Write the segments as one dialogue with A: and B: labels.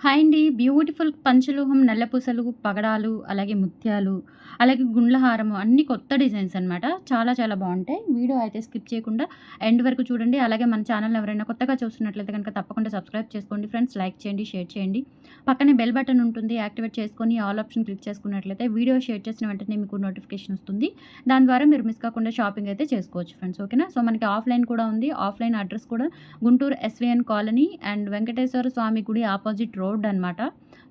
A: Hi అండి. Beautiful పంచలోహం నల్లపూసలు, పగడాలు, అలాగే ముత్యాలు, అలాగే గుండ్లహారము అన్ని కొత్త డిజైన్స్ అనమాట. చాలా చాలా బాగుంటాయి వీడియో అయితే స్కిప్ చేయకుండా ఎండ్ వరకు చూడండి. అలాగే మన ఛానల్‌ని ఎవరైనా కొత్తగా చూస్తున్నట్లయితే కనుక తప్పకుండా సబ్స్క్రైబ్ చేసుకోండి ఫ్రెండ్స్. లైక్ చేయండి, షేర్ చేయండి. పక్కనే బెల్ బటన్ ఉంటుంది. యాక్టివేట్ చేసుకొని ఆల్ ఆప్షన్ క్లిక్ చేసుకున్నట్లయితే వీడియో షేర్ చేసిన వెంటనే మీకు నోటిఫికేషన్ వస్తుంది. దాని ద్వారా మీరు మిస్ కాకుండా షాపింగ్ అయితే చేసుకోవచ్చు ఫ్రెండ్స్. ఓకేనా? సో, మనకి ఆఫ్‌లైన్ కూడా ఉంది. ఆఫ్‌లైన్ అడ్రస్ కూడా Guntur SVN colony and Venkateswara Swamy గుడి ఆపోజిట్ రోడ్ అనమాట.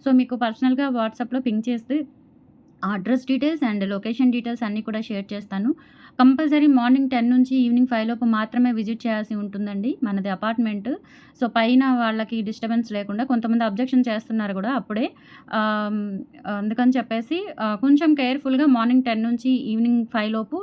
A: సో, మీకు పర్సనల్‌గా వాట్సాప్‌లో పింక్ చేస్తే address details and location details అన్నీ కూడా షేర్ చేస్తాను. కంపల్సరీ మార్నింగ్ 10 నుంచి ఈవినింగ్ ఫైవ్ లోపు మాత్రమే విజిట్ చేయాల్సి ఉంటుందండి. మనది అపార్ట్‌మెంట్. సో, పైన వాళ్ళకి డిస్టర్బెన్స్ లేకుండా కొంతమంది అబ్జెక్షన్ చేస్తున్నారు కూడా అప్పుడే. అందుకని చెప్పేసి కొంచెం కేర్‌ఫుల్‌గా మార్నింగ్ 10 నుంచి ఈవినింగ్ ఫైవ్ లోపు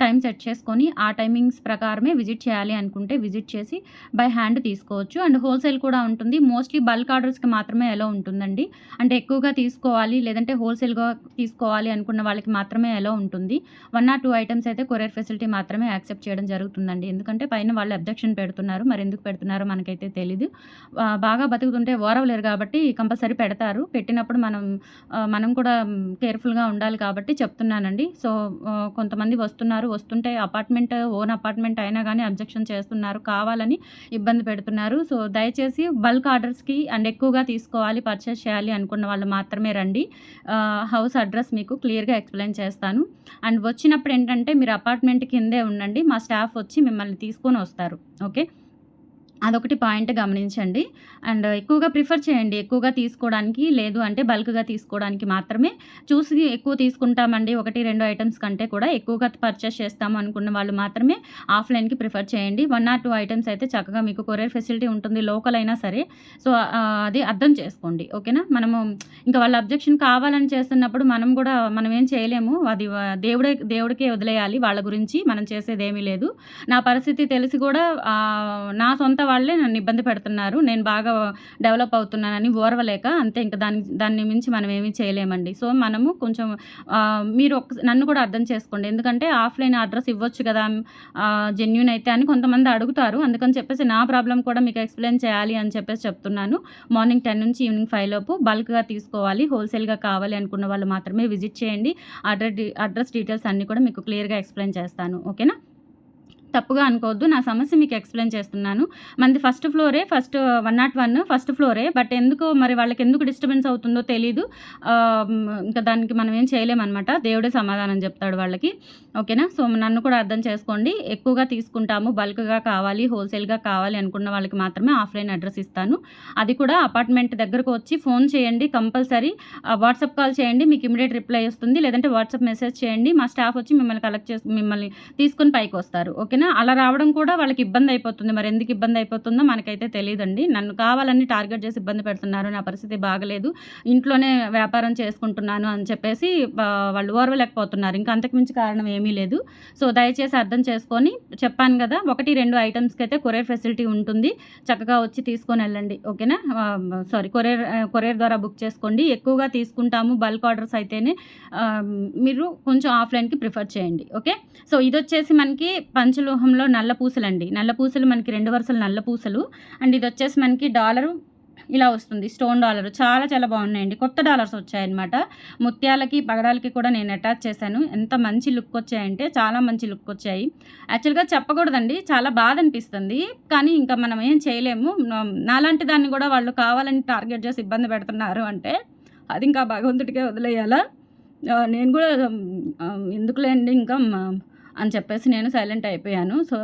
A: టైం సెట్ చేసుకొని ఆ టైమింగ్స్ ప్రకారమే విజిట్ చేయాలి అనుకుంటే విజిట్ చేసి బై హ్యాండ్ తీసుకోవచ్చు. అండ్ హోల్‌సేల్ కూడా ఉంటుంది. మోస్ట్‌లీ బల్క్ ఆర్డర్స్‌కి మాత్రమే ఎలా ఉంటుందండి. అంటే ఎక్కువగా తీసుకోవాలి లేదంటే హోల్‌సేల్‌గా తీసుకోవాలి అనుకున్న వాళ్ళకి మాత్రమే ఎలా ఉంటుంది. వన్ ఆర్ టూ ఐటమ్స్ అయితే కొరియర్ ఫెసిలిటీ మాత్రమే యాక్సెప్ట్ చేయడం జరుగుతుందండి. ఎందుకంటే పైన వాళ్ళు అబ్జెక్షన్ పెడుతున్నారు. మరి ఎందుకు పెడుతున్నారో మనకైతే తెలీదు. బాగా బతుకుతుంటే ఓరవలేరు కాబట్టి కంపల్సరీ పెడతారు. పెట్టినప్పుడు మనం మనం కూడా కేర్‌ఫుల్‌గా ఉండాలి కాబట్టి చెప్తున్నానండి. సో, కొంతమంది వస్తున్నారు. వస్తుంటే అపార్ట్‌మెంట్ ఓన్ అపార్ట్‌మెంట్ అయినా కానీ అబ్జెక్షన్ చేస్తున్నారు. కావాలని ఇబ్బంది పెడుతున్నారు. సో, దయచేసి బల్క్ ఆర్డర్స్‌కి అండ్ ఎక్కువగా తీసుకోవాలి, పర్చేస్ చేయాలి అనుకున్న వాళ్ళు మాత్రమే రండి. హౌస్ అడ్రస్ మీకు క్లియర్‌గా ఎక్స్‌ప్లెయిన్ చేస్తాను. అండ్ వచ్చినప్పుడు ఏంటంటే అంటే మీరు అపార్ట్‌మెంట్ కిందే ఉండండి. మా స్టాఫ్ వచ్చి మిమ్మల్ని తీసుకొని వస్తారు. ఓకే. అదొకటి పాయింట్ గమనించండి. అండ్ ఎక్కువగా ప్రిఫర్ చేయండి. ఎక్కువగా తీసుకోవడానికి లేదు అంటే బల్క్‌గా తీసుకోవడానికి మాత్రమే చూసి ఎక్కువ తీసుకుంటామండి. ఒకటి రెండు ఐటమ్స్ కంటే కూడా ఎక్కువగా పర్చేస్ చేస్తాము అనుకున్న వాళ్ళు మాత్రమే ఆఫ్‌లైన్‌కి ప్రిఫర్ చేయండి. వన్ ఆర్ టూ ఐటమ్స్ అయితే చక్కగా మీకు కొరియర్ ఫెసిలిటీ ఉంటుంది. లోకల్ అయినా సరే. సో, అది అర్థం చేసుకోండి. ఓకేనా? మనము ఇంకా వాళ్ళ అబ్జెక్షన్ కావాలని చేస్తున్నప్పుడు మనం కూడా మనం ఏం చేయలేము. అది దేవుడే దేవుడికే వదిలేయాలి. వాళ్ళ గురించి మనం చేసేదేమీ లేదు. నా పరిస్థితి తెలిసి కూడా నా సొంత వాళ్ళే నన్ను ఇబ్బంది పెడుతున్నారు. నేను బాగా డెవలప్ అవుతున్నానని ఓర్వలేక అంతే ఇంకా దాని దాన్ని మించి మనం ఏమి చేయలేమండి. సో, మనము కొంచెం మీరు ఒక్క నన్ను కూడా అర్థం చేసుకోండి. ఎందుకంటే ఆఫ్‌లైన్ అడ్రస్ ఇవ్వచ్చు కదా జెన్యున్ అయితే అని కొంతమంది అడుగుతారు. అందుకని చెప్పేసి నా ప్రాబ్లం కూడా మీకు ఎక్స్‌ప్లెయిన్ చేయాలి అని చెప్పేసి చెప్తున్నాను. మార్నింగ్ 10 నుంచి ఈవినింగ్ ఫైవ్ లోపు బల్క్‌గా తీసుకోవాలి. హోల్‌సేల్‌గా కావాలి అనుకున్న వాళ్ళు మాత్రమే విజిట్ చేయండి. అడ్రస్ అడ్రస్ డీటెయిల్స్ అన్నీ కూడా మీకు క్లియర్‌గా ఎక్స్‌ప్లెయిన్ చేస్తాను. ఓకేనా? తప్పుగా అనుకోవద్దు. నా సమస్య మీకు ఎక్స్‌ప్లెయిన్ చేస్తున్నాను. మనది ఫస్ట్ ఫ్లోరే. ఫస్ట్ uh, 101 ఫస్ట్ ఫ్లోరే. బట్ ఎందుకు మరి వాళ్ళకి ఎందుకు డిస్టర్బెన్స్ అవుతుందో తెలీదు. ఇంకా దానికి మనం ఏం చేయలేమన్నమాట దేవుడే సమాధానం చెప్తాడు వాళ్ళకి. ఓకేనా? సో, నన్ను కూడా అర్థం చేసుకోండి. ఎక్కువగా తీసుకుంటాము. బల్క్‌గా కావాలి, హోల్‌సేల్‌గా కావాలి అనుకున్న వాళ్ళకి మాత్రమే ఆఫ్‌లైన్ అడ్రస్ ఇస్తాను. అది కూడా అపార్ట్‌మెంట్ దగ్గరకు వచ్చి ఫోన్ చేయండి కంపల్సరీ. వాట్సాప్ కాల్ చేయండి. మీకు ఇమ్మీడియేట్ రిప్లై వస్తుంది. లేదంటే వాట్సాప్ మెసేజ్ చేయండి. మా స్టాఫ్ వచ్చి మిమ్మల్ని కలెక్ట్ చేసి మిమ్మల్ని తీసుకొని పైకొస్తారు. ఓకేనా? అలా రావడం కూడా వాళ్ళకి ఇబ్బంది అయిపోతుంది. మరి ఎందుకు ఇబ్బంది అయిపోతుందో మనకైతే తెలియదండి నన్ను కావాలని టార్గెట్ చేసి ఇబ్బంది పెడుతున్నారు. నా పరిస్థితి బాగలేదు. ఇంట్లోనే వ్యాపారం చేసుకుంటున్నాను అని చెప్పేసి వాళ్ళు ఓర్వలేకపోతున్నారు. ఇంకా అంతకు మించి కారణం ఏమీ లేదు. సో, దయచేసి అర్థం చేసుకొని చెప్పాను కదా ఒకటి రెండు ఐటమ్స్కి అయితే కొరియర్ ఫెసిలిటీ ఉంటుంది. చక్కగా వచ్చి తీసుకొని వెళ్ళండి ఓకేనా? సారీ కొరియర్ కొరియర్ ద్వారా బుక్ చేసుకోండి. ఎక్కువగా తీసుకుంటాము బల్క్ ఆర్డర్స్ అయితేనే మీరు కొంచెం ఆఫ్‌లైన్‌కి ప్రిఫర్ చేయండి. ఓకే. సో, ఇది వచ్చేసి మనకి లోహంలో నల్ల పూసలు అండి నల్ల పూసలు మనకి రెండు వరుసలు నల్ల పూసలు. అండ్ ఇది వచ్చేసి మనకి డాలరు ఇలా వస్తుంది. Stone dollar. చాలా చాలా బాగున్నాయండి. కొత్త డాలర్స్ వచ్చాయన్నమాట. ముత్యాలకి, పగడాలకి కూడా నేను అటాచ్ చేశాను. ఎంత మంచి లుక్ వచ్చాయంటే చాలా మంచి లుక్ వచ్చాయి. యాక్చువల్‌గా చెప్పకూడదండి. చాలా బాధ అనిపిస్తుంది. కానీ ఇంకా మనం ఏం చేయలేము. నాలాంటి దాన్ని కూడా వాళ్ళు కావాలని టార్గెట్ చేసి ఇబ్బంది పెడుతున్నారు అంటే అది ఇంకా భగవంతుడికే వదిలేయాలా? నేను కూడా ఎందుకులేండి ఇంకా అని చెప్పేసి నేను సైలెంట్ అయిపోయాను. సో,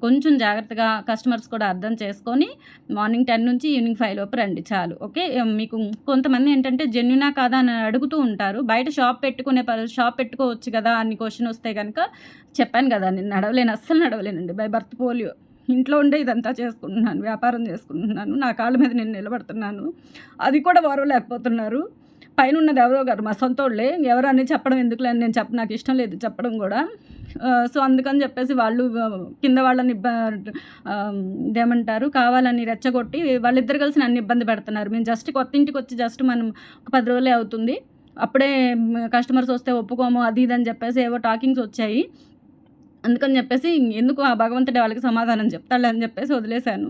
A: కొంచెం జాగ్రత్తగా కస్టమర్స్ కూడా అర్థం చేసుకొని మార్నింగ్ 10 నుంచి ఈవినింగ్ ఫైవ్ లోపు రండి చాలు. ఓకే. మీకు కొంతమంది ఏంటంటే జెన్యునా కాదా అని అడుగుతూ ఉంటారు. బయట షాప్ పెట్టుకునే ప షాప్ పెట్టుకోవచ్చు కదా అని క్వశ్చన్ వస్తే కనుక చెప్పాను కదా నేను నడవలేను. అస్సలు నడవలేనండి. By birth polio. ఇంట్లో ఉండే ఇదంతా చేసుకుంటున్నాను. వ్యాపారం చేసుకుంటున్నాను. నా కాళ్ళ మీద నేను నిలబడుతున్నాను. అది కూడా లేకపోతున్నారు పైన పైనున్నది ఎవరో గారు మా సొంతోళ్ళే. ఎవరని చెప్పడం ఎందుకులే అని నేను చెప్ప నాకు ఇష్టం లేదు చెప్పడం కూడా సో, అందుకని చెప్పేసి వాళ్ళు కింద వాళ్ళని ఇబ్బ ఇదేమంటారు కావాలని రెచ్చగొట్టి వాళ్ళిద్దరు కలిసి నన్ను ఇబ్బంది పెడుతున్నారు. మేము జస్ట్ కొత్త ఇంటికి వచ్చి జస్ట్ మనం ఒక పది రోజులే అవుతుంది. అప్పుడే కస్టమర్స్ వస్తే ఒప్పుకోము అది ఇది అని చెప్పేసి ఏవో టాకింగ్స్ వచ్చాయి. అందుకని చెప్పేసి ఎందుకు ఆ భగవంతుడే వాళ్ళకి సమాధానం చెప్తాడు అని చెప్పేసి వదిలేసాను.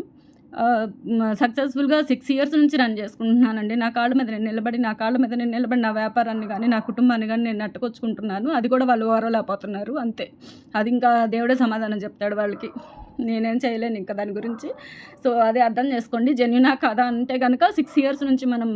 A: సక్సెస్ఫుల్గా సిక్స్ ఇయర్స్ నుంచి రన్ చేసుకుంటున్నానండి. నా కాళ్ళ మీద నేను నిలబడి నా కాళ్ళ మీద నేను నిలబడి నా వ్యాపారాన్ని కానీ నా కుటుంబాన్ని కానీ నేను నట్టుకొచ్చుకుంటున్నాను. అది కూడా వాళ్ళు ఓరలేకపోతున్నారు అంతే. అది ఇంకా దేవుడే సమాధానం చెప్తాడు వాళ్ళకి. నేనేం చేయలేను ఇంకా దాని గురించి. సో అది అర్థం చేసుకోండి. జెన్యునా కాదా అంటే కనుక సిక్స్ ఇయర్స్ నుంచి మనం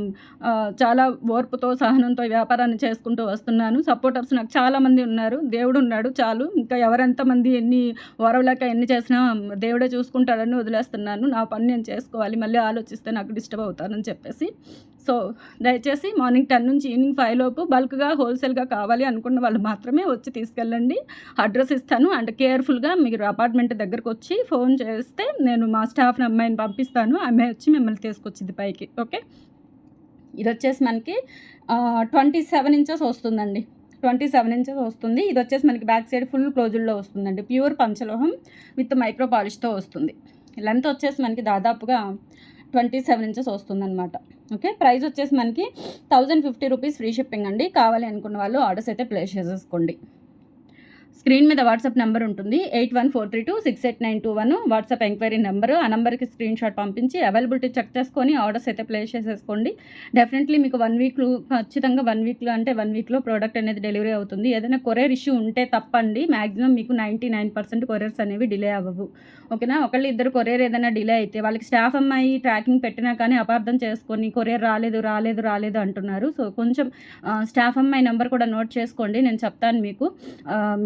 A: చాలా ఓర్పుతో సహనంతో వ్యాపారాన్ని చేసుకుంటూ వస్తున్నాను. సపోర్టర్స్ నాకు చాలామంది ఉన్నారు. దేవుడు ఉన్నాడు చాలు. ఇంకా ఎవరెంతమంది ఎన్ని ఓరవలేక ఎన్ని చేసినా దేవుడే చూసుకుంటాడని వదిలేస్తున్నాను. నా పని నేను చేసుకోవాలి. మళ్ళీ ఆలోచిస్తే నాకు డిస్టర్బ్ అవుతానని చెప్పేసి. సో దయచేసి మార్నింగ్ టెన్ నుంచి ఈవినింగ్ ఫైవ్ లోపు బల్క్గా హోల్సేల్గా కావాలి అనుకున్న వాళ్ళు మాత్రమే వచ్చి తీసుకెళ్ళండి. అడ్రస్ ఇస్తాను. అండ్ కేర్ఫుల్గా మీరు అపార్ట్మెంట్ దగ్గరకు వచ్చి ఫోన్ చేస్తే నేను మా స్టాఫ్ అమ్మాయిని పంపిస్తాను. ఆ అమ్మాయి వచ్చి మిమ్మల్ని తీసుకొచ్చింది పైకి. ఓకే? ఇది వచ్చేసి మనకి ట్వంటీ సెవెన్ ఇంచెస్ వస్తుందండి. ట్వంటీ సెవెన్ ఇంచెస్ వస్తుంది. ఇది వచ్చేసి మనకి బ్యాక్ సైడ్ ఫుల్ క్లోజుల్లో వస్తుందండి. ప్యూర్ పంచలోహం విత్ మైక్రో పాలిష్తో వస్తుంది. లెంత్ వచ్చేసి మనకి దాదాపుగా ట్వంటీ సెవెన్ ఇంచెస్ వస్తుందన్నమాట. ఓకే? ప్రైస్ వచ్చేసి మనకి thousand fifty rupees free shipping అండి. కావాలి అనుకున్న వాళ్ళు ఆర్డర్స్ అయితే ప్లేస్ చేసేసుకోండి. స్క్రీన్ మీద వాట్సాప్ నెంబర్ ఉంటుంది. Eight one four three two six eight nine two one. WhatsApp enquiry number. ఆ నెంబర్కి స్క్రీన్ షాట్ పంపించి అవైలబిలిటీ చెక్ చేసుకొని ఆర్డర్స్ అయితే ప్లేస్ చేసేసుకోండి. డెఫినెట్లీ మీకు వన్ వీక్లో ఖచ్చితంగా వన్ వీక్లో అంటే వన్ వీక్లో ప్రోడక్ట్ అనేది డెలివరీ అవుతుంది. ఏదైనా కొరియర్ ఇష్యూ ఉంటే తప్పండి. మ్యాక్సిమం మీకు నైంటీ నైన్ పర్సెంట్ కొరియర్స్ అనేవి డిలే అవ్వవు. ఓకేనా? ఒకళ్ళు ఇద్దరు కొరియర్ ఏదైనా డిలే అయితే వాళ్ళకి స్టాఫ్ అమ్మాయి ట్రాకింగ్ పెట్టినా కానీ అపార్థం చేసుకొని కొరియర్ రాలేదు రాలేదు రాలేదు అంటున్నారు. సో కొంచెం స్టాఫ్ అమ్మాయి నెంబర్ కూడా నోట్ చేసుకోండి. నేను చెప్తాను మీకు.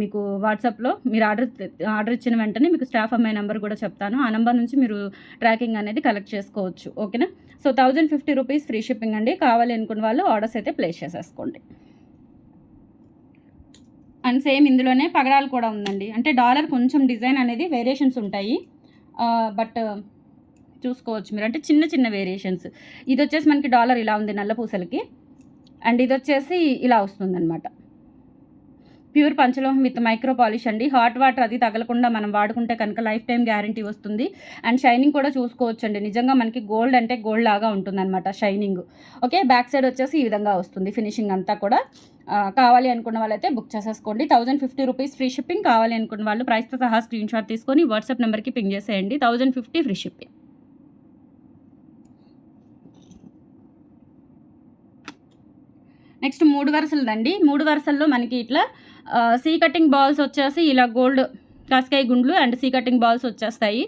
A: మీకు వాట్సాప్లో మీరు ఆర్డర్ ఆర్డర్ ఇచ్చిన వెంటనే మీకు స్టాఫ్ అమ్మాయి నెంబర్ కూడా చెప్తాను. ఆ నెంబర్ నుంచి మీరు ట్రాకింగ్ అనేది కలెక్ట్ చేసుకోవచ్చు. ఓకేనా? So thousand fifty rupees free shipping అండి. కావాలి అనుకున్న వాళ్ళు ఆర్డర్స్ అయితే ప్లేస్ చేసేసుకోండి. అండ్ సేమ్ ఇందులోనే పగడాలు కూడా ఉందండి. అంటే డాలర్ కొంచెం డిజైన్ అనేది వేరియేషన్స్ ఉంటాయి. బట్ చూసుకోవచ్చు మీరు. అంటే చిన్న చిన్న వేరియేషన్స్. ఇది వచ్చేసి మనకి డాలర్ ఇలా ఉంది నల్ల పూసలకి. అండ్ ఇది వచ్చేసి ఇలా వస్తుందన్నమాట. ప్యూర్ పంచలోహం విత్ మైక్రో పాలిష్ అండి. హాట్ వాటర్ అది తగలకుండా మనం వాడుకుంటే కనుక లైఫ్ టైం గ్యారంటీ వస్తుంది. అండ్ షైనింగ్ కూడా చూసుకోవచ్చండి. నిజంగా మనకి గోల్డ్ అంటే గోల్డ్ లాగా ఉంటుంది అనమాట షైనింగ్. ఓకే బ్యాక్ సైడ్ వచ్చేసి ఈ విధంగా వస్తుంది ఫినిషింగ్ అంతా కూడా. కావాలి అనుకున్న వాళ్ళైతే బుక్ చేసేసుకోండి. Thousand fifty rupees free shipping కావాలి అనుకున్న వాళ్ళు ప్రైస్తో సహా స్క్రీన్ షాట్ తీసుకొని వాట్సాప్ నెంబర్కి పింగ్ చేసేయండి. Thousand fifty free shipping. Next మూడు వరుసలదండి. మూడు వరుసల్లో మనకి ఇట్లా సీ కటింగ్ బాల్స్ వచ్చేసి ఇలా గోల్డ్ కాస్కాయ గుండ్లు అండ్ సీ కటింగ్ బాల్స్ వచ్చేస్తాయి.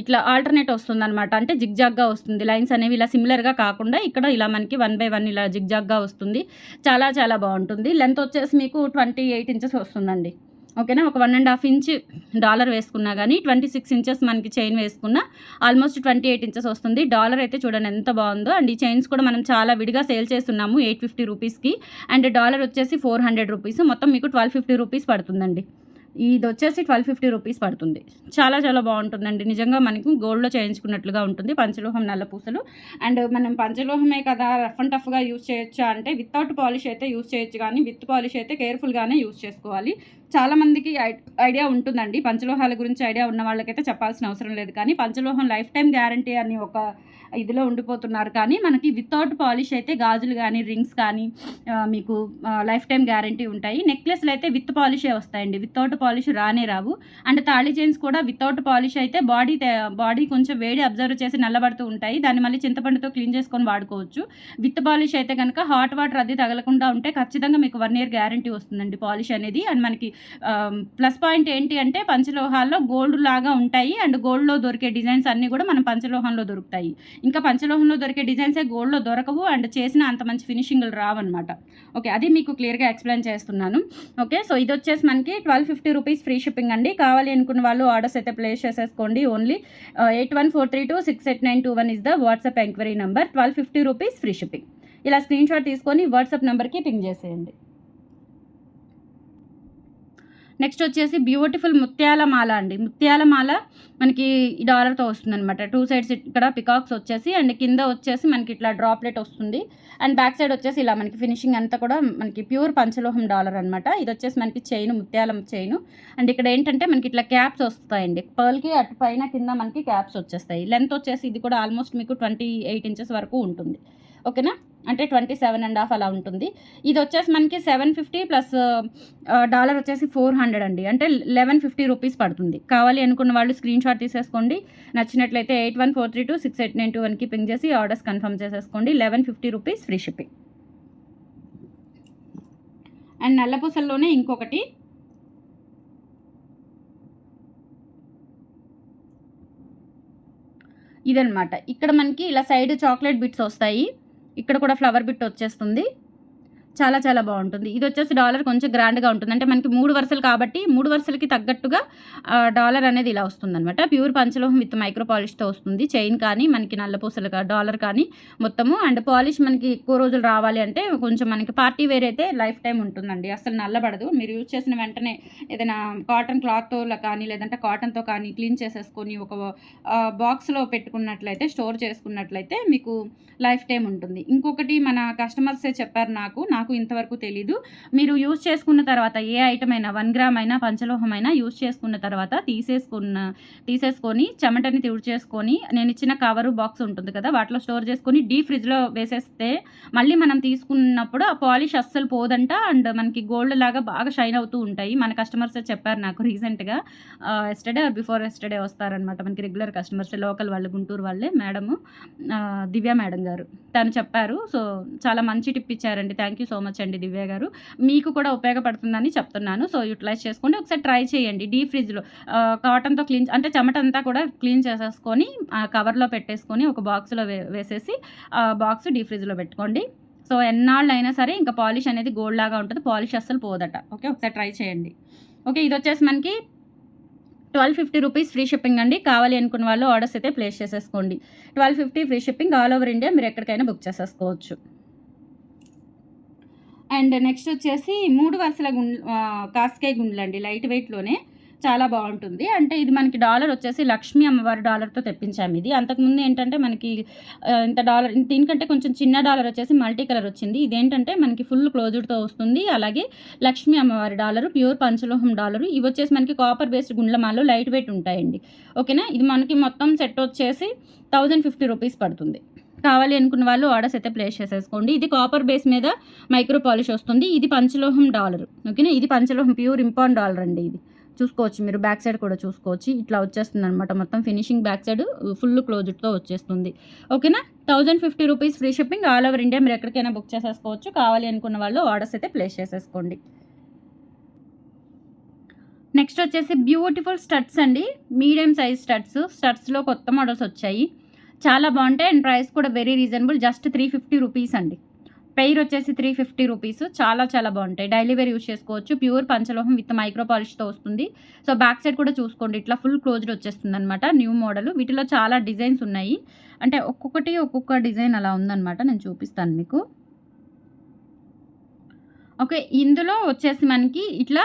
A: ఇట్లా ఆల్టర్నేట్ వస్తుంది అనమాట అంటే జిగ్జాగ్గా వస్తుంది. లైన్స్ అనేవి ఇలా సిమిలర్గా కాకుండా ఇక్కడ ఇలా మనకి వన్ బై వన్ ఇలా జిగ్జాగ్గా వస్తుంది. చాలా చాలా బాగుంటుంది. లెంత్ వచ్చేసి మీకు ట్వంటీ ఎయిట్ ఇంచెస్ వస్తుందండి. ఓకేనా? ఒక one and half inch dollar వేసుకున్నా కానీ ట్వంటీ సిక్స్ ఇంచెస్ మనకి చైన్ వేసుకున్నా ఆల్మోస్ట్ ట్వంటీ ఎయిట్ ఇంచెస్ వస్తుంది. డాలర్ అయితే చూడండి ఎంత బాగుందో. అండ్ ఈ చైన్స్ కూడా మనం చాలా విడిగా సేల్ చేస్తున్నాము ఎయిట్ ఫిఫ్టీ రూపీస్కి అండ్ డాలర్ వచ్చేసి ఫోర్ హండ్రెడ్ రూపీస్ మొత్తం మీకు ట్వెల్వ్ ఫిఫ్టీ రూపీస్ పడుతుందండి. ఇది వచ్చేసి ట్వెల్వ్ ఫిఫ్టీ రూపీస్ పడుతుంది. చాలా చాలా బాగుంటుందండి. నిజంగా మనకు గోల్డ్లో చేయించుకున్నట్లుగా ఉంటుంది. పంచలోహం నల్ల పూసలు. అండ్ మనం పంచలోహమే కదా రఫ్ అండ్ టఫ్గా యూజ్ చేయొచ్చా అంటే వితౌట్ పాలిష్ అయితే యూస్ చేయొచ్చు కానీ విత్ పాలిష్ అయితే కేర్ఫుల్గానే యూజ్ చేసుకోవాలి. చాలా మందికి ఐ- ఐడియా ఉంటుందండి. పంచలోహాల గురించి ఐడియా ఉన్న వాళ్ళకైతే చెప్పాల్సిన అవసరం లేదు. కానీ పంచలోహం లైఫ్ టైం గ్యారంటీ అని ఒక ఇదిలో ఉండిపోతున్నారు. కానీ మనకి వితౌట్ పాలిష్ అయితే గాజులు కానీ రింగ్స్ కానీ మీకు లైఫ్ టైం గ్యారంటీ ఉంటాయి. నెక్లెస్లు అయితే విత్ పాలిషే వస్తాయండి. వితౌట్ పాలిష్ రానే రావు. అండ్ తాళి చైన్స్ కూడా వితౌట్ పాలిష్ అయితే బాడీ బాడీ కొంచెం వేడి అబ్జర్వ్ చేసి నల్లబడుతూ ఉంటాయి. దాన్ని మళ్ళీ చింతపండుతో క్లీన్ చేసుకొని వాడుకోవచ్చు. విత్ పాలిష్ అయితే కనుక హాట్ వాటర్ అది తగలకుండా ఉంటే ఖచ్చితంగా మీకు వన్ ఇయర్ గ్యారంటీ వస్తుందండి పాలిష్ అనేది. అండ్ మనకి ప్లస్ పాయింట్ ఏంటి అంటే పంచలోహాల్లో గోల్డ్ లాగా ఉంటాయి. అండ్ గోల్డ్లో దొరికే డిజైన్స్ అన్నీ కూడా మనం పంచలోహంలో దొరుకుతాయి. ఇంకా పంచలోహంలో దొరికే డిజైన్సే గోల్డ్లో దొరకవు. అండ్ చేసిన అంత మంచి ఫినిషింగ్లు రావన్నమాట. ఓకే అది మీకు క్లియర్గా ఎక్స్ప్లెయిన్ చేస్తున్నాను. ఓకే సో ఇది వచ్చేసి మనకి twelve fifty rupees free shipping అండి. కావాలి అనుకున్న వాళ్ళు ఆర్డర్స్ అయితే ప్లేస్ చేసేసుకోండి only. Eight one four three two six eight nine two one is the WhatsApp enquiry number. Twelve fifty rupees free shipping. ఇలా స్క్రీన్ షాట్ తీసుకొని వాట్సాప్ నెంబర్కి ping చేసేయండి. నెక్స్ట్ వచ్చేసి బ్యూటిఫుల్ ముత్యాల మాల అండి. ముత్యాల మాల మనకి ఈ డాలర్తో వస్తుంది అనమాట టూ సైడ్స్ ఇక్కడ పికాక్స్ వచ్చేసి అండ్ కింద వచ్చేసి మనకి ఇట్లా డ్రాప్లెట్ వస్తుంది. అండ్ బ్యాక్ సైడ్ వచ్చేసి ఇలా మనకి ఫినిషింగ్ అంతా కూడా మనకి ప్యూర్ పంచలోహం డాలర్ అనమాట ఇది వచ్చేసి మనకి చైన్ ముత్యాలం చైన్ అండ్ ఇక్కడ ఏంటంటే మనకి ఇట్లా క్యాప్స్ వస్తాయండి. పర్ల్కి అటు పైన కింద మనకి క్యాప్స్ వచ్చేస్తాయి. లెంత్ వచ్చేసి ఇది కూడా ఆల్మోస్ట్ మీకు ట్వంటీ ఎయిట్ ఇంచెస్ వరకు ఉంటుంది. ఓకేనా? అంటే ట్వంటీ సెవెన్ అండ్ హాఫ్ అలా ఉంటుంది. ఇది వచ్చేసి మనకి సెవెన్ ఫిఫ్టీ ప్లస్ డాలర్ వచ్చేసి ఫోర్ హండ్రెడ్ అండి. అంటే లెవెన్ ఫిఫ్టీ రూపీస్ పడుతుంది. కావాలి అనుకున్న వాళ్ళు స్క్రీన్ షాట్ తీసేసుకోండి. నచ్చినట్లయితే eight one four three two six eight nine two వన్కి పింక్ చేసి ఆర్డర్స్ కన్ఫర్మ్ చేసేసుకోండి. Eleven fifty rupees free shipping. And నల్లపూసల్లోనే ఇంకొకటి. ఇదనమాట ఇక్కడ మనకి ఇలా సైడ్ చాక్లెట్ బిట్స్ వస్తాయి. ఇక్కడ కూడా ఫ్లవర్ బిట్ వచ్చేస్తుంది. చాలా చాలా బాగుంటుంది. ఇది వచ్చేసి డాలర్ కొంచెం గ్రాండ్గా ఉంటుంది. అంటే మనకి మూడు వరుసలు కాబట్టి మూడు వరుసలకి తగ్గట్టుగా డాలర్ అనేది ఇలా వస్తుంది అనమాట ప్యూర్ పంచలోహం విత్ మైక్రో పాలిష్తో వస్తుంది. చైన్ కానీ మనకి నల్లపూసలు పూసలు డాలర్ కానీ మొత్తము. అండ్ పాలిష్ మనకి ఎక్కువ రోజులు రావాలి అంటే కొంచెం మనకి పార్టీ వేర్ అయితే లైఫ్ టైం ఉంటుందండి. అసలు నల్లబడదు. మీరు యూజ్ చేసిన వెంటనే ఏదైనా కాటన్ క్లాత్తో కానీ లేదంటే కాటన్తో కానీ క్లీన్ చేసేసుకొని ఒక బాక్స్లో పెట్టుకున్నట్లయితే స్టోర్ చేసుకున్నట్లయితే మీకు లైఫ్ టైం ఉంటుంది. ఇంకొకటి మన కస్టమర్సే చెప్పారు నాకు నాకు ఇంతవరకు తెలీదు. మీరు యూజ్ చేసుకున్న తర్వాత ఏ ఐటమ్ అయినా వన్ గ్రామ్ అయినా పంచలోహం అయినా యూజ్ చేసుకున్న తర్వాత తీసేసుకున్న తీసేసుకొని చెమటని తుడిచేసుకొని నేను ఇచ్చిన కవరు బాక్స్ ఉంటుంది కదా వాటిలో స్టోర్ చేసుకొని డీ ఫ్రిడ్జ్లో వేసేస్తే మళ్ళీ మనం తీసుకున్నప్పుడు ఆ పాలిష్ అస్సలు పోదంట. అండ్ మనకి గోల్డ్ లాగా బాగా షైన్ అవుతూ ఉంటాయి. మన కస్టమర్స్ చెప్పారు నాకు రీసెంట్గా ఎస్టర్డే బిఫోర్ ఎస్టర్డే వస్తారనమాట మనకి రెగ్యులర్ కస్టమర్స్ లోకల్ వాళ్ళు గుంటూరు వాళ్ళే మేడము దివ్య మేడం గారు. తను చెప్పారు. సో చాలా మంచి టిప్ ఇచ్చారండి. Thank you so so much అండి దివ్య గారు. మీకు కూడా ఉపయోగపడుతుందని చెప్తున్నాను. సో యూటిలైజ్ చేసుకోండి. ఒకసారి ట్రై చేయండి. డీ ఫ్రిడ్జ్లో కాటన్తో క్లీన్ అంటే చెమట అంతా కూడా క్లీన్ చేసేసుకొని కవర్లో పెట్టేసుకొని ఒక బాక్స్లో వే వేసేసి ఆ బాక్స్ డీప్ ఫ్రిడ్జ్లో పెట్టుకోండి. సో ఎన్నాళ్ళు అయినా సరే ఇంకా పాలిష్ అనేది గోల్డ్ లాగా ఉంటుంది. పాలిష్ అస్సలు పోదట. ఓకే? ఒకసారి ట్రై చేయండి. ఓకే? ఇది వచ్చేసి మనకి twelve fifty rupees free shipping అండి. కావాలి అనుకున్న వాళ్ళు ఆర్డర్స్ అయితే ప్లేస్ చేసేసుకోండి. Twelve fifty free shipping all over India. మీరు ఎక్కడికైనా బుక్ చేసేసుకోవచ్చు. అండ్ నెక్స్ట్ వచ్చేసి మూడు వరుసల గుండ్ కాస్కాయ గుండ్లు అండి లైట్ వెయిట్లోనే చాలా బాగుంటుంది. అంటే ఇది మనకి డాలర్ వచ్చేసి లక్ష్మీ అమ్మవారి డాలర్తో తెప్పించాము ఇది. అంతకుముందు ఏంటంటే మనకి ఇంత డాలర్ దీనికంటే కొంచెం చిన్న డాలర్ వచ్చేసి మల్టీ కలర్ వచ్చింది. ఇదేంటంటే మనకి ఫుల్ క్లోజ్డ్తో వస్తుంది. అలాగే లక్ష్మీ అమ్మవారి డాలరు ప్యూర్ పంచలోహం డాలరు ఇవి వచ్చేసి మనకి కాపర్ బేస్డ్ గుండ్లమాలు లైట్ వెయిట్ ఉంటాయండి. ఓకేనా? ఇది మనకి మొత్తం సెట్ వచ్చేసి థౌజండ్ ఫిఫ్టీ రూపీస్ పడుతుంది. కావాలి అనుకున్న వాళ్ళు ఆర్డర్స్ అయితే ప్లేస్ చేసేసుకోండి. ఇది కాపర్ బేస్ మీద మైక్రో పాలిష్ వస్తుంది. ఇది పంచలోహం డాలర్. ఓకేనా? ఇది పంచలోహం ప్యూర్ ఇంపాన్ డాలర్ అండి ఇది. చూసుకోవచ్చు మీరు. బ్యాక్ సైడ్ కూడా చూసుకోవచ్చు. ఇట్లా వచ్చేస్తుంది అనమాట మొత్తం ఫినిషింగ్ బ్యాక్ సైడ్ ఫుల్ క్లోజ్డ్తో వచ్చేస్తుంది. ఓకేనా? Thousand fifty rupees free shipping all over India. మీరు ఎక్కడికైనా బుక్ చేసేసుకోవచ్చు. కావాలి అనుకున్న వాళ్ళు ఆర్డర్స్ అయితే ప్లేస్ చేసేసుకోండి. నెక్స్ట్ వచ్చేసి బ్యూటిఫుల్ స్టడ్స్ అండి. Medium size studs. స్టడ్స్లో కొత్త మోడల్స్ వచ్చాయి. చాలా బాగుంటాయి అండ్ ప్రైస్ కూడా very reasonable just three fifty rupees అండి. పెయిర్ వచ్చేసి త్రీ ఫిఫ్టీ రూపీస్ చాలా చాలా బాగుంటాయి. డైలీ వేర్ యూస్ చేసుకోవచ్చు. ప్యూర్ పంచలోహం విత్ మైక్రో పాలిష్తో వస్తుంది. సో బ్యాక్ సైడ్ కూడా చూసుకోండి. ఇట్లా ఫుల్ క్లోజ్డ్ వచ్చేస్తుంది అనమాట న్యూ మోడల్ వీటిలో చాలా డిజైన్స్ ఉన్నాయి. అంటే ఒక్కొక్కటి ఒక్కొక్క డిజైన్ అలా ఉందన్నమాట. నేను చూపిస్తాను మీకు. ఓకే ఇందులో వచ్చేసి మనకి ఇట్లా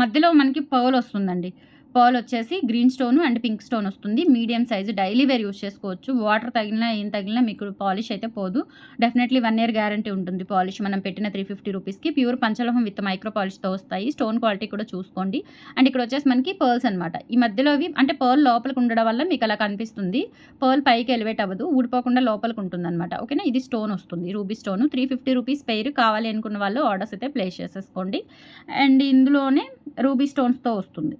A: మధ్యలో మనకి పౌల్ వస్తుందండి. పర్ల్ వచ్చేసి green stone and pink stone వస్తుంది. Medium size daily wear use చేసుకోవచ్చు. వాటర్ తగిలినా ఏం తగిలినా మీకు పాలిష్ అయితే పోదు. డెఫినెట్లీ వన్ ఇయర్ గ్యారంటీ ఉంటుంది పాలిష్. మనం పెట్టిన త్రీ ఫిఫ్టీ రూపీస్కి ప్యూర్ పంచలోహం విత్ మైక్రో పాలిష్తో వస్తాయి. స్టోన్ క్వాలిటీ కూడా చూసుకోండి. అండ్ ఇక్కడ వచ్చేసి మనకి పర్ల్స్ అనమాట ఈ మధ్యలో ఇవి అంటే పర్ల్ లోపలికి ఉండడం వల్ల మీకు అలా కనిపిస్తుంది. పర్ల్ పైకి ఎలివేట్ అవ్వదు. ఊడిపోకుండా లోపలికి ఉంటుంది అనమాట ఓకేనా? ఇది స్టోన్ వస్తుంది. Ruby stone. Three fifty rupees పేరు కావాలి అనుకున్న వాళ్ళు ఆర్డర్స్ అయితే ప్లేస్ చేసేసుకోండి. అండ్ ఇందులోనే రూబీ స్టోన్స్తో వస్తుంది.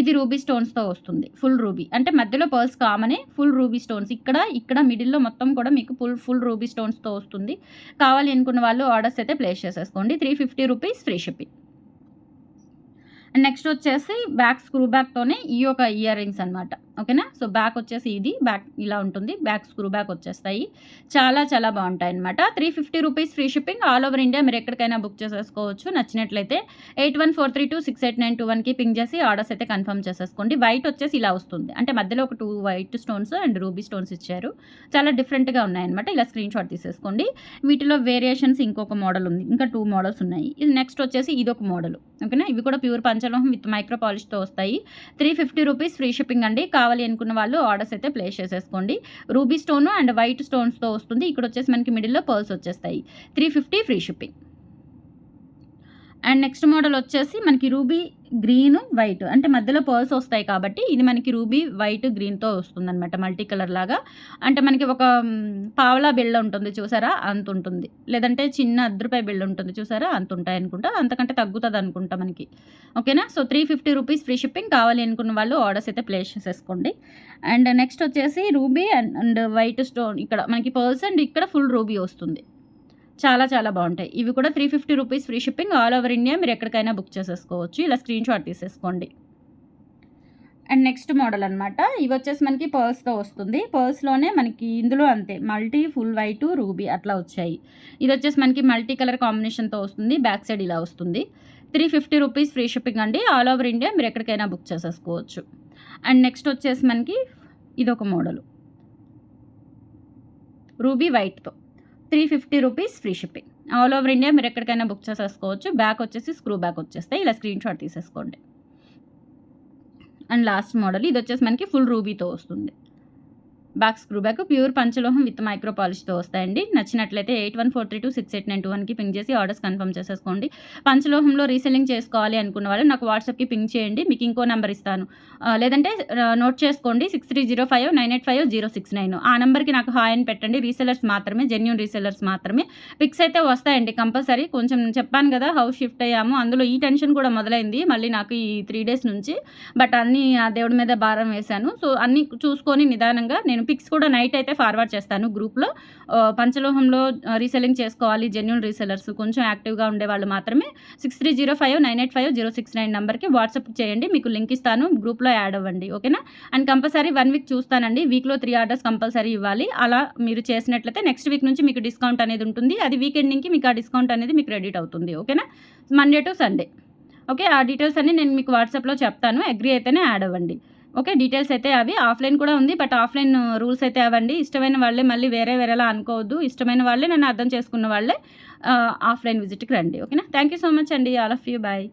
A: ఇది రూబీ స్టోన్స్తో వస్తుంది ఫుల్ రూబీ. అంటే మధ్యలో పర్ల్స్ కామనే ఫుల్ రూబీ స్టోన్స్. ఇక్కడ ఇక్కడ మిడిల్లో మొత్తం కూడా మీకు ఫుల్ ఫుల్ రూబీ స్టోన్స్తో వస్తుంది. కావాలి అనుకున్న వాళ్ళు ఆర్డర్స్ అయితే ప్లేస్ చేసేసుకోండి. Three fifty rupees free shipping. Next వచ్చేసి బ్యాక్ స్క్రూ బ్యాక్తోనే ఈ యొక్క ఇయర్ రింగ్స్ అనమాట ఓకేనా? సో బ్యాక్ వచ్చేసి ఇది. బ్యాక్ ఇలా ఉంటుంది. బ్యాక్ స్క్రూ బ్యాక్ వచ్చేస్తాయి. చాలా చాలా బాగుంటాయి అనమాట three fifty rupees free shipping all over India. మీరు ఎక్కడికైనా బుక్ చేసేసుకోవచ్చు. నచ్చినట్లయితే eight one four three two six eight nine two వన్కి పింక్ చేసి ఆర్డర్స్ అయితే కన్ఫర్మ్ చేసేసుకోండి. వైట్ వచ్చేసి ఇలా వస్తుంది. అంటే మధ్యలో ఒక two white stones and ruby stones ఇచ్చారు. చాలా డిఫరెంట్గా ఉన్నాయన్నమాట. ఇలా స్క్రీన్ షాట్ తీసేసుకోండి. వీటిలో వేరియేషన్స్ ఇంకొక మోడల్ ఉంది. ఇంకా టూ మోడల్స్ ఉన్నాయి. ఇది నెక్స్ట్ వచ్చేసి ఇది ఒక మోడల్. ఓకేనా? ఇవి కూడా ప్యూర్ పంచలోహం విత్ మైక్రో పాలిష్తో వస్తాయి. Three fifty rupees free shipping అండి. కావాలి అనుకున్న వాళ్ళు ఆర్డర్స్ అయితే ప్లేస్ చేసేసుకోండి. రూబీ స్టోన్ అండ్ వైట్ స్టోన్స్తో వస్తుంది. ఇక్కడ వచ్చేసి మనకి మిడిల్లో పర్ల్స్ వచ్చేస్తాయి. Three fifty free shipping. And next model వచ్చేసి మనకి రూబీ గ్రీన్ వైట్. అంటే మధ్యలో పర్ల్స్ వస్తాయి కాబట్టి ఇది మనకి రూబీ వైట్ గ్రీన్తో వస్తుందన్నమాట మల్టీ కలర్ లాగా. అంటే మనకి ఒక పావలా బిళ్ళ ఉంటుంది చూసారా అంత ఉంటుంది. లేదంటే చిన్న అర్ధ బిళ్ళ ఉంటుంది చూసారా అంత ఉంటాయి అనుకుంటా. అంతకంటే తగ్గుతుంది అనుకుంటా మనకి. ఓకేనా? So three fifty rupees free shipping కావాలి అనుకున్న వాళ్ళు ఆర్డర్స్ అయితే ప్లేస్ చేసేసుకోండి. అండ్ నెక్స్ట్ వచ్చేసి ruby and and white stone. ఇక్కడ మనకి పర్ల్స్ అండ్ ఇక్కడ ఫుల్ రూబీ వస్తుంది. చాలా చాలా బాగుంటాయి. ఇవి కూడా three fifty rupees free shipping all over India. మీరు ఎక్కడికైనా బుక్ చేసేసుకోవచ్చు. ఇలా స్క్రీన్ షాట్ తీసేసుకోండి. అండ్ నెక్స్ట్ మోడల్ అనమాట ఇవి వచ్చేసి మనకి పర్ల్స్తో వస్తుంది. పర్ల్స్లోనే మనకి ఇందులో అంతే. మల్టీ ఫుల్ వైట్ రూబీ అట్లా వచ్చాయి. ఇది వచ్చేసి మనకి మల్టీ కలర్ కాంబినేషన్తో వస్తుంది. బ్యాక్ సైడ్ ఇలా వస్తుంది. Three fifty rupees free shipping అండి. ఆల్ ఓవర్ ఇండియా మీరు ఎక్కడికైనా బుక్ చేసేసుకోవచ్చు. అండ్ నెక్స్ట్ వచ్చేసి మనకి ఇదొక model. Ruby వైట్తో. Three fifty rupees free shipping. All over India మీరు ఎక్కడికైనా బుక్ చేసేసుకోవచ్చు. బ్యాక్ వచ్చేసి స్క్రూ బ్యాక్ వచ్చేస్తాయి. ఇలా స్క్రీన్ షాట్ తీసేసుకోండి. అండ్ లాస్ట్ మోడల్ ఇది వచ్చేసి మనకి ఫుల్ రూబీతో వస్తుంది. బ్యాక్ స్క్రూ బ్యాక్ ప్యూర్ పంచలోహం విత్ మైక్రో పాలిష్తో వస్తాయండి. నచ్చినట్లయితే eight one four three two six eight nine two వన్కి పింక్ చేసి ఆర్డర్స్ కన్ఫర్మ్ చేసేసుకోండి. పంచలోహంలో రీసెల్లింగ్ చేసుకోవాలి అనుకున్న వాళ్ళు నాకు వాట్సాప్కి పింక్ చేయండి. మీకు ఇంకో నెంబర్ ఇస్తాను. లేదంటే నోట్ చేసుకోండి. Six three zero five nine eight five zero six nine ఆ నెంబర్కి నాకు హాయ్ అని పెట్టండి. రీసెలర్స్ మాత్రమే జెన్యున్ రీసెలర్స్ మాత్రమే. పిక్స్ అయితే వస్తాయండి కంపల్సరీ కొంచెం చెప్పాను కదా హౌస్ షిఫ్ట్ అయ్యాము. అందులో ఈ టెన్షన్ కూడా మొదలైంది. మళ్ళీ నాకు ఈ త్రీ డేస్ నుంచి. బట్ అన్నీ ఆ దేవుడి మీద భారం వేశాను. సో అన్నీ చూసుకొని నిదానంగా నేను పిక్స్ కూడా నైట్ అయితే ఫార్వర్డ్ చేస్తాను గ్రూప్లో. పంచలోహంలో రీసెల్లింగ్ చేసుకోవాలి జెన్యున్ రీసెలర్స్ కొంచెం యాక్టివ్గా ఉండే వాళ్ళు మాత్రమే. Six three zero five nine eight five zero six nine నెంబర్కి వాట్సాప్ చేయండి మీకు లింక్ ఇస్తాను గ్రూప్లో యాడ్ అవ్వండి ఓకేనా? అండ్ కంపల్సరీ వన్ వీక్ చూస్తానండి వీక్లో త్రీ ఆర్డర్స్ కంపల్సరీ ఇవ్వాలి. అలా మీరు చేసినట్లయితే నెక్స్ట్ వీక్ నుంచి మీకు డిస్కౌంట్ అనేది ఉంటుంది. అది వీక్ ఎండింగ్కి మీకు ఆ డిస్కౌంట్ అనేది మీకు క్రెడిట్ అవుతుంది ఓకేనా? Monday to Sunday okay? ఆ డీటెయిల్స్ అన్ని నేను మీకు వాట్సాప్లో చెప్తాను అగ్రి అయితేనే యాడ్ అవ్వండి. ఓకే డీటెయిల్స్ అయితే అవి. ఆఫ్లైన్ కూడా ఉంది బట్ ఆఫ్లైన్ రూల్స్ అయితే అవ్వండి ఇష్టమైన వాళ్ళే మళ్ళీ వేరే వేరేలా అనుకోవద్దు. ఇష్టమైన వాళ్ళే నన్ను అర్థం చేసుకున్న వాళ్ళే uh, ఆఫ్లైన్ విజిట్కి రండి. ఓకేనా? థ్యాంక్ యూ సో మచ్ అండి. All of you bye